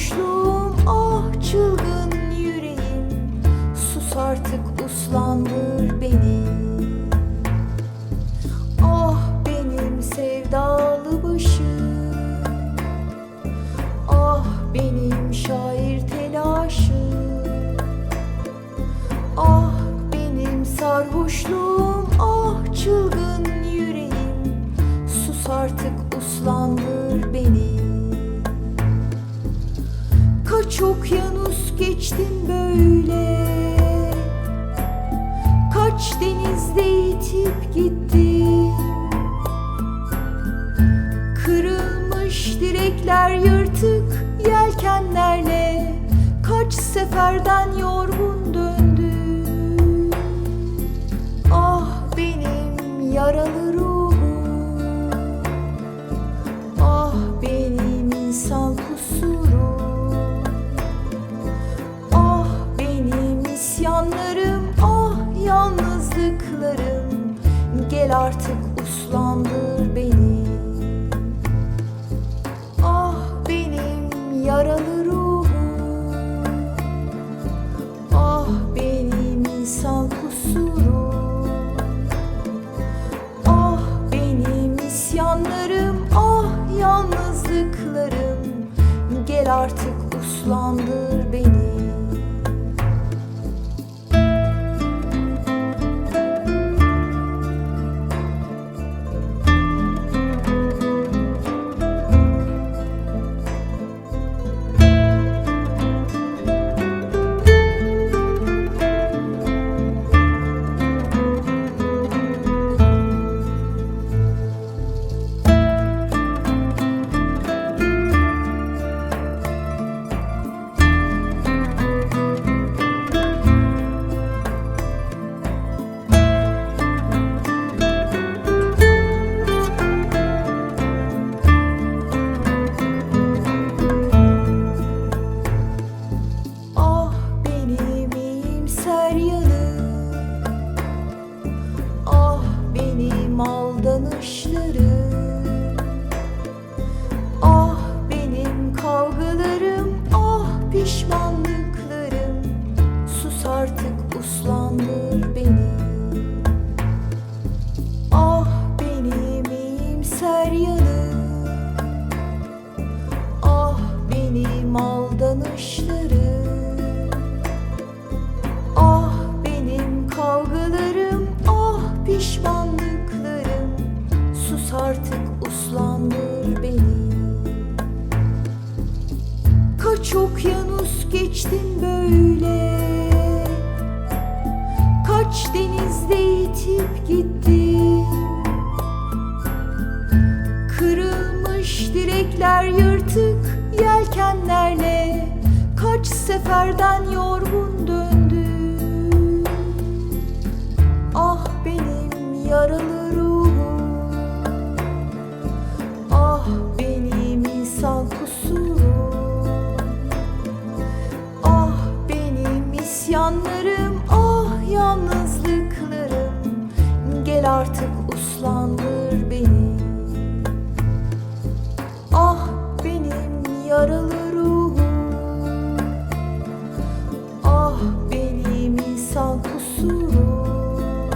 sarhoşluğum ah çılgın yüreğim. Sus artık uslandır beni. Ah benim sevdalı başım. Ah benim şair telaşı Ah benim sarhoşluğum böyle. Kaç denizde yitip gittin Kırılmış direkler yırtık yelkenlerle Kaç seferden yorgun Gel artık uslandır beni. Ah benim yaralı ruhum. Ah benim insan kusurum. Ah benim isyanlarım Ah yalnızlıklarım. Gel artık uslandır beni Kaç okyanus geçtin böyle. Kaç denizde yitip gittin. Kırılmış direkler yırtık yelkenlerle Kaç seferden yorgun döndün artık uslandır beni. Ah benim yaralı ruhum. Ah benim insan kusurum.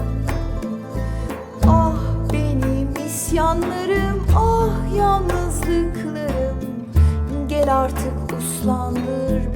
Ah benim isyanlarım Ah yalnızlıklarım. Gel artık uslandır